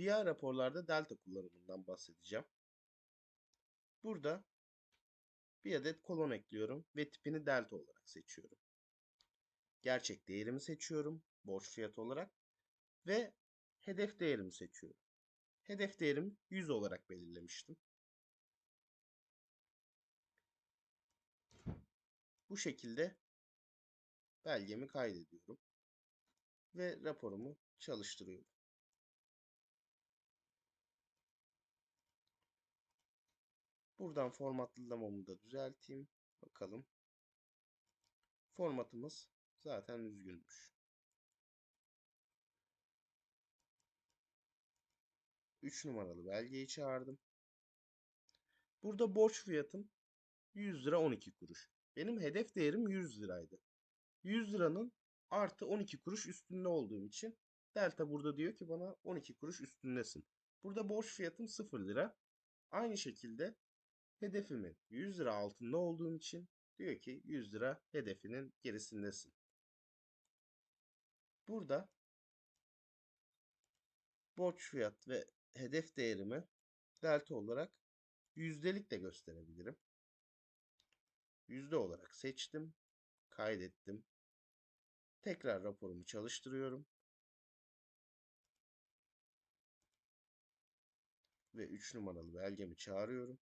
BI raporlarda delta kullanımından bahsedeceğim. Burada bir adet kolon ekliyorum ve tipini delta olarak seçiyorum. Gerçek değerimi seçiyorum borç fiyatı olarak ve hedef değerimi seçiyorum. Hedef değerim 100 olarak belirlemiştim. Bu şekilde belgemi kaydediyorum ve raporumu çalıştırıyorum. Buradan formatlamamı da düzelteyim. Bakalım. Formatımız zaten düzgünmüş. 3 numaralı belgeyi çağırdım. Burada borç fiyatım 100 lira 12 kuruş. Benim hedef değerim 100 liraydı. 100 liranın artı 12 kuruş üstünde olduğum için delta burada diyor ki bana 12 kuruş üstündesin. Burada borç fiyatım 0 lira. Aynı şekilde hedefimin 100 lira altında olduğum için diyor ki 100 lira hedefinin gerisindesin. Burada borç fiyat ve hedef değerimi delta olarak yüzdelik de gösterebilirim. Yüzde olarak seçtim, kaydettim. Tekrar raporumu çalıştırıyorum. Ve 3 numaralı belgemi çağırıyorum.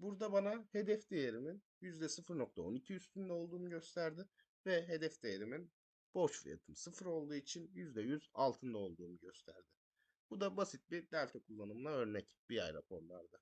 Burada bana hedef değerimin %0.12 üstünde olduğunu gösterdi ve hedef değerimin borç fiyatım 0 olduğu için %100 altında olduğumu gösterdi. Bu da basit bir delta kullanımına örnek BI raporlarda.